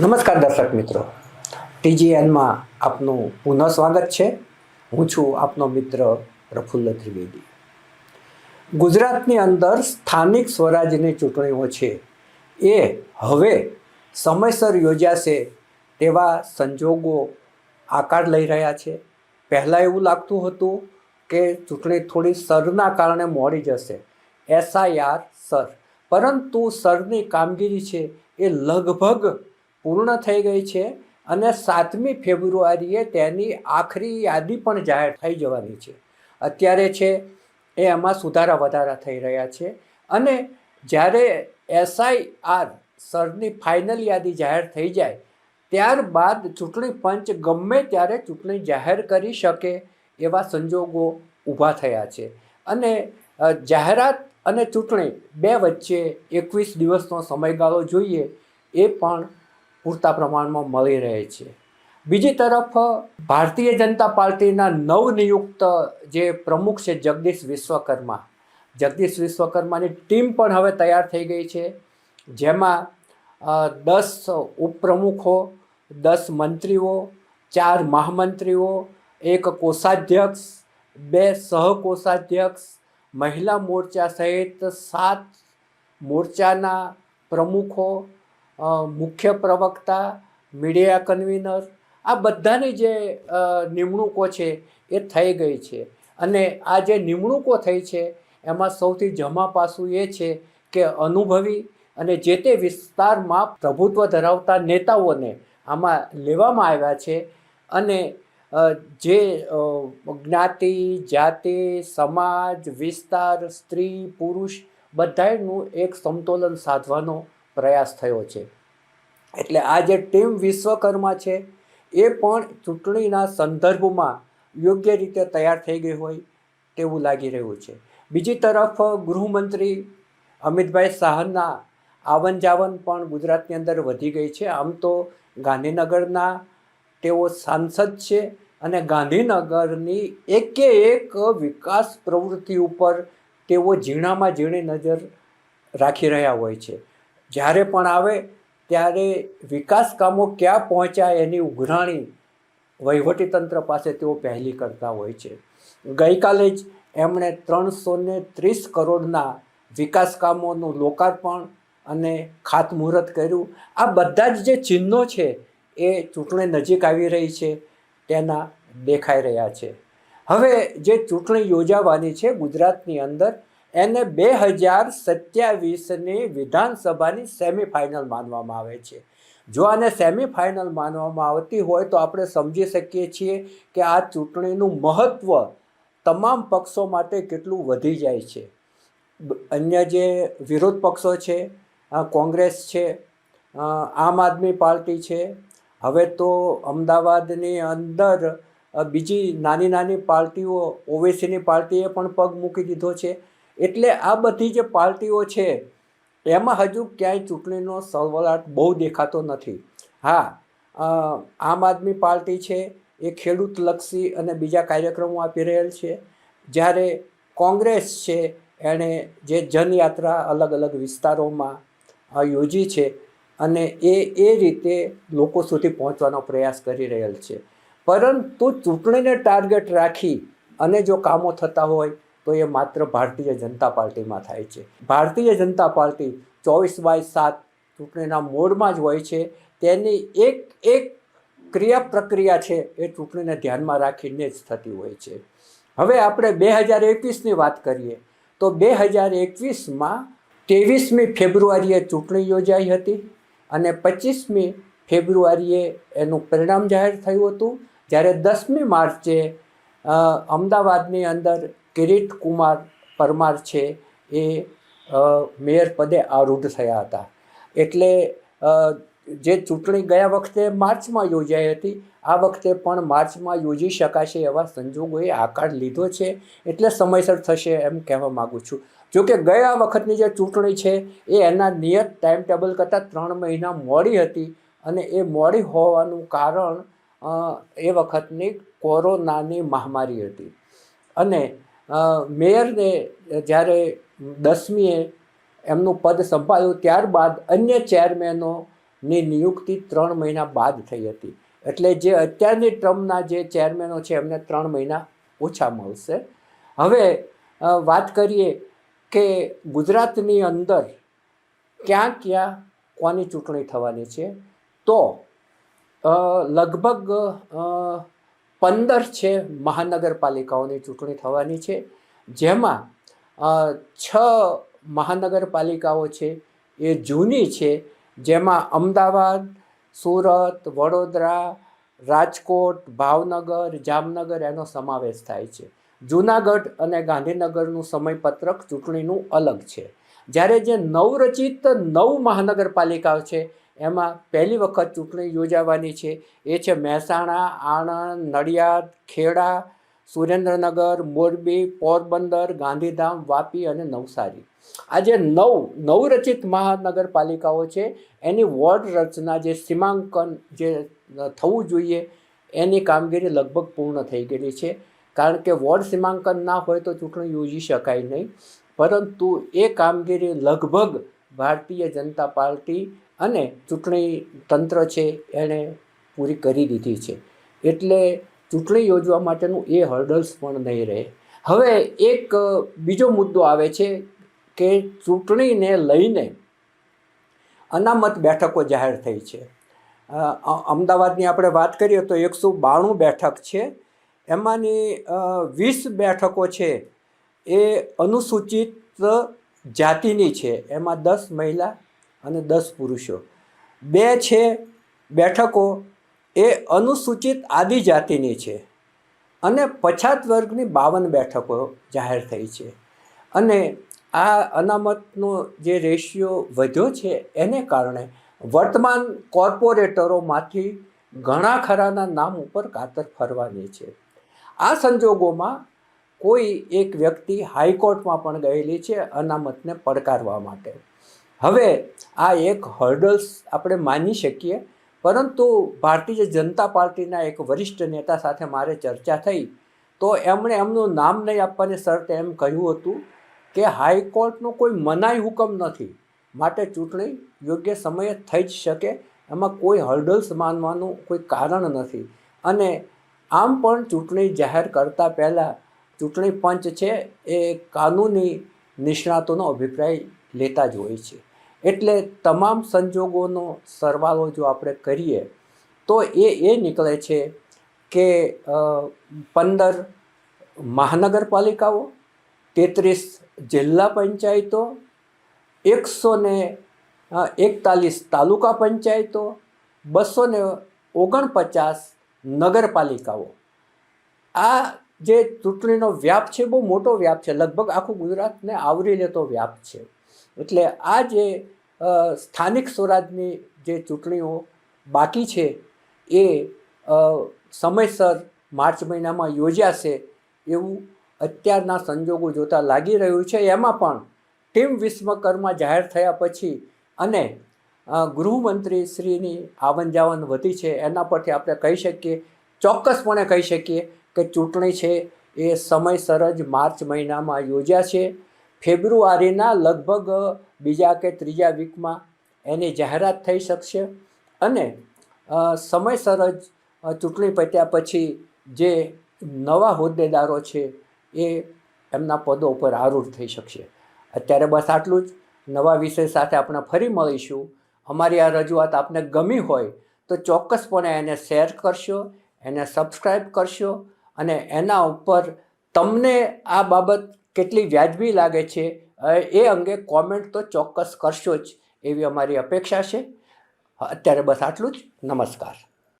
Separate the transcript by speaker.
Speaker 1: નમસ્કાર દર્શક મિત્રો. ટીજીએનમાં આપનું પુનઃ સ્વાગત છે. હું છું આપનો મિત્ર પ્રફુલ્લ ત્રિવેદી. ગુજરાતની અંદર સ્થાનિક સ્વરાજ્યની ચૂંટણીઓ છે. એ હવે સમયસર યોજાશે તેવા સંજોગો આકાર લઈ રહ્યા છે. પહેલાં એવું લાગતું હતું કે ચૂંટણી થોડી સરના કારણે મોડી જશે. SIR SIR. પરંતુ સરની કામગીરી છે એ લગભગ પૂર્ણ થઈ ગઈ છે અને સાતમી ફેબ્રુઆરીએ તેની આખરી યાદી પણ જાહેર થઈ જવાની છે. અત્યારે છે એ એમાં સુધારા વધારા થઈ રહ્યા છે અને જ્યારે એસઆઈઆર સરની ફાઇનલ યાદી જાહેર થઈ જાય, ત્યારબાદ ચૂંટણી પંચ ગમે ત્યારે ચૂંટણી જાહેર કરી શકે એવા સંજોગો ઊભા થયા છે. અને જાહેરાત અને ચૂંટણી બે વચ્ચે એકવીસ દિવસનો સમયગાળો જોઈએ એ પણ પૂરતા પ્રમાણમાં મળી રહે છે. બીજી તરફ, ભારતીય જનતા પાર્ટીના નવનિયુક્ત જે પ્રમુખ છે જગદીશ વિશ્વકર્મા. જગદીશ વિશ્વકર્માની ટીમ પણ હવે તૈયાર થઈ ગઈ છે. જેમાં દસ ઉપપ્રમુખો, દસ મંત્રીઓ, ચાર મહામંત્રીઓ, એક કોષાધ્યક્ષ, બે સહકોષાધ્યક્ષ, મહિલા મોરચા સહિત સાત મોરચાના પ્રમુખો મુખ્ય પ્રવક્તા મીડિયા કન્વીનર આ બધાની જે નિમણૂકો છે એ થઈ ગઈ છે. અને આ જે નિમણૂકો થઈ છે, એમાં સૌથી જમા પાસું એ છે કે અનુભવી અને જે તે વિસ્તારમાં પ્રભુત્વ ધરાવતા નેતાઓને આમાં લેવામાં આવ્યા છે અને જે જ્ઞાતિ, જાતિ, સમાજ, વિસ્તાર, સ્ત્રી, પુરુષ બધાયનું એક સમતોલન સાધવાનો પ્રયાસ થયો છે. એટલે આ જે ટીમ વિશ્વકર્મા છે, એ પણ ચૂંટણીના સંદર્ભમાં યોગ્ય રીતે તૈયાર થઈ ગઈ હોય તેવું લાગી રહ્યું છે. બીજી તરફ ગૃહમંત્રી અમિતભાઈ શાહના આવન જાવન પણ ગુજરાતની અંદર વધી ગઈ છે. આમ તો ગાંધીનગરના તેઓ સાંસદ છે અને ગાંધીનગરની એકે એક વિકાસ પ્રવૃત્તિ ઉપર તેઓ ઝીણામાં ઝીણી નજર રાખી રહ્યા હોય છે. જ્યારે પણ આવે, ત્યારે વિકાસ કામો ક્યાં પહોંચ્યા એની ઉઘરાણી વહીવટીતંત્ર પાસે તેઓ પહેલી કરતા હોય છે. ગઈકાલે જ એમણે ત્રણસો ને ત્રીસ કરોડના વિકાસ કામોનું લોકાર્પણ અને ખાતમુહૂર્ત કર્યું. આ બધા જ જે ચિહ્નો છે, એ ચૂંટણી નજીક આવી રહી છે, તેના દેખાઈ રહ્યા છે. હવે જે ચૂંટણી યોજાવાની છે ગુજરાતની અંદર એને બે હજાર સત્યાવીસની વિધાનસભાની સેમિફાઇનલ માનવામાં આવે છે. જો આને સેમિફાઇનલ માનવામાં આવતી હોય તો આપણે સમજી શકીએ છીએ કે આ ચૂંટણીનું મહત્ત્વ તમામ પક્ષો માટે કેટલું વધી જાય છે. અન્ય જે વિરોધ પક્ષો છે કોંગ્રેસ છે આમ આદમી પાર્ટી છે, હવે તો અમદાવાદની અંદર બીજી નાની નાની પાર્ટીઓ, ઓવેસીની પાર્ટીએ પણ પગ મૂકી દીધો છે. એટલે આ બધી જે પાર્ટીઓ છે, એમાં હજુ ક્યાંય ચૂંટણીનો સળવળાટ બહુ દેખાતો નથી. હા આમ આદમી પાર્ટી છે, એ ખેડૂતલક્ષી અને બીજા કાર્યક્રમો આપી રહેલ છે. જ્યારે કોંગ્રેસ છે, એણે જે જનયાત્રા અલગ અલગ વિસ્તારોમાં યોજી છે અને એ એ રીતે લોકો સુધી પહોંચવાનો પ્રયાસ કરી રહેલ છે. પરંતુ ચૂંટણીને ટાર્ગેટ રાખી અને જો કામો થતા હોય તો એ માત્ર ભારતીય જનતા પાર્ટીમાં થાય છે. ભારતીય જનતા પાર્ટી ચોવીસ બાય સાત ચૂંટણીના મોડમાં જ હોય છે. તેની એક એક ક્રિયા પ્રક્રિયા છે એ ચૂંટણીને ધ્યાનમાં રાખીને જ થતી હોય છે. હવે આપણે બે હજાર એકવીસની વાત કરીએ, તો બે હજાર એકવીસમાં ત્રેવીસમી ફેબ્રુઆરીએ ચૂંટણી યોજાઈ હતી અને પચીસમી ફેબ્રુઆરીએ એનું પરિણામ જાહેર થયું હતું. જ્યારે દસમી માર્ચે અમદાવાદની અંદર કિરીટ કુમાર પરમાર છે, એ મેયર પદે આરૂઢ થયા હતા. એટલે જે ચૂંટણી ગયા વખતે માર્ચમાં યોજાઈ હતી, આ વખતે પણ માર્ચમાં યોજી શકાશે એવા સંજોગોએ આકાર લીધો છે, એટલે સમયસર થશે એમ કહેવા માગું છું. જોકે ગયા વખતની જે ચૂંટણી છે, એ એના નિયત ટાઈમ ટેબલ કરતાં ત્રણ મહિના મોડી હતી અને એ મોડી હોવાનું કારણ એ વખતની કોરોનાની મહામારી હતી. અને મેયરને જ્યારે દસમીએ એમનું પદ સંભાળ્યું ત્યારબાદ અન્ય ચેરમેનોની નિયુક્તિ ત્રણ મહિના બાદ થઈ હતી. એટલે જે અત્યારની ટ્રમ્પના જે ચેરમેનો છે, એમને ત્રણ મહિના ઓછા મળશે. હવે વાત કરીએ કે ગુજરાતની અંદર ક્યાં ક્યાં કોની ચૂંટણી થવાની છે? તો લગભગ પંદર છે મહાનગરપાલિકાઓની ચૂંટણી થવાની છે. જેમાં છ મહાનગરપાલિકાઓ છે, એ જૂની છે. જેમાં અમદાવાદ, સુરત, વડોદરા, રાજકોટ, ભાવનગર, જામનગર એનો સમાવેશ થાય છે. જૂનાગઢ અને ગાંધીનગરનું સમયપત્રક ચૂંટણીનું અલગ છે. જ્યારે જે નવરચિત નવ મહાનગરપાલિકાઓ છે એમાં પહેલી વખત ચૂંટણી યોજાવાની છે. એ છે મહેસાણા, આણંદ, નડિયાદ, ખેડા, સુરેન્દ્રનગર, મોરબી, પોરબંદર, ગાંધીધામ, વાપી અને નવસારી. આ જે નવ, નવરચિત મહાનગરપાલિકાઓ છે. એની વોર્ડ રચના જે સીમાંકન જે થવું જોઈએ, એની કામગીરી લગભગ પૂર્ણ થઈ ગયેલી છે. કારણ કે વોર્ડ સીમાંકન ના હોય તો ચૂંટણી યોજી શકાય નહીં. પરંતુ એ કામગીરી લગભગ ભારતીય જનતા પાર્ટી અને ચૂંટણી તંત્ર છે, એણે પૂરી કરી દીધી છે. એટલે ચૂંટણી યોજવા માટેનું એ હર્ડલ્સ પણ નહીં રહે. હવે એક બીજો મુદ્દો આવે છે કે ચૂંટણીને લઈને અનામત બેઠકો જાહેર થઈ છે. અમદાવાદની આપણે વાત કરીએ તો એકસો બાણું બેઠક છે. એમાંની વીસ બેઠકો છે એ અનુસૂચિત જાતિની છે. એમાં દસ મહિલા અને દસ પુરુષો. બે છે બેઠકો, એ અનુસૂચિત આદિજાતિની છે અને પછાત વર્ગની બાવન બેઠકો જાહેર થઈ છે. અને આ અનામતનો જે રેશિયો વધ્યો છે, એને કારણે વર્તમાન કોર્પોરેટરોમાંથી ઘણા ખરાના નામ ઉપર કાતર ફરવાની છે. આ સંજોગોમાં કોઈ એક વ્યક્તિ હાઈકોર્ટમાં પણ ગયેલી છે અનામતને પડકારવા માટે. હવે આ એક હર્ડલ્સ આપણે માની શકીએ, પરંતુ ભારતીય જનતા પાર્ટીના એક વરિષ્ઠ નેતા સાથે મારે ચર્ચા થઈ, તો એમણે એમનું નામ નહીં આપવાની શરતે એમ કહ્યું હતું કે હાઈકોર્ટનો કોઈ મનાઈ હુકમ નથી, માટે ચૂંટણી યોગ્ય સમયે થઈ જ શકે, એમાં કોઈ હર્ડલ્સ માનવાનું કોઈ કારણ નથી. અને આમ પણ ચૂંટણી જાહેર કરતાં પહેલાં ચૂંટણી પંચ છે એ કાનૂની નિષ્ણાતોનો અભિપ્રાય લેતા જ હોય છે. એટલે તમામ સંજોગોનો સરવાળો જો આપણે કરીએ, તો એ એ નીકળે છે કે પંદર મહાનગરપાલિકાઓ, તેત્રીસ જિલ્લા પંચાયતો, એકસો ને એકતાલીસ તાલુકા પંચાયતો, બસો ને ઓગણપચાસ નગરપાલિકાઓ. આ જે ચૂંટણીનો વ્યાપ છે, બહુ મોટો વ્યાપ છે. લગભગ આખું ગુજરાતને આવરી લેતો વ્યાપ છે. એટલે આ જે સ્થાનિક સ્વરાજની જે ચૂંટણીઓ બાકી છે, એ સમયસર માર્ચ મહિનામાં યોજાશે એવું અત્યારના સંજોગો જોતાં લાગી રહ્યું છે. એમાં પણ ટીમ વિશ્વકર્મા જાહેર થયા પછી અને ગૃહમંત્રી શ્રીની આવન જાવન વધી છે. એના પરથી આપણે કહી શકીએ, ચોક્કસપણે કહી શકીએ કે ચૂંટણી છે એ સમયસર જ માર્ચ મહિનામાં યોજાશે. ફેબ્રુઆરીના લગભગ બીજા કે ત્રીજા વીકમાં એની જાહેરાત થઈ શકશે અને સમયસર જ ચૂંટણી પત્યા પછી જે નવા હોદ્દેદારો છે એ એમના પદો ઉપર આરૂઢ થઈ શકશે. અત્યારે બસ આટલું જ. નવા વિષય સાથે આપણે ફરી મળીશું. અમારી આ રજૂઆત આપને ગમી હોય તો ચોક્કસપણે એને શેર કરશો, એને સબસ્ક્રાઈબ કરશો અને એના ઉપર તમને આ બાબત કેટલી વ્યાજબી લાગે છે એ અંગે કોમેન્ટ તો ચોક્કસ કરશો જ. એવી અમારી અપેક્ષા છે. અત્યારે બસ આટલું જ. નમસ્કાર.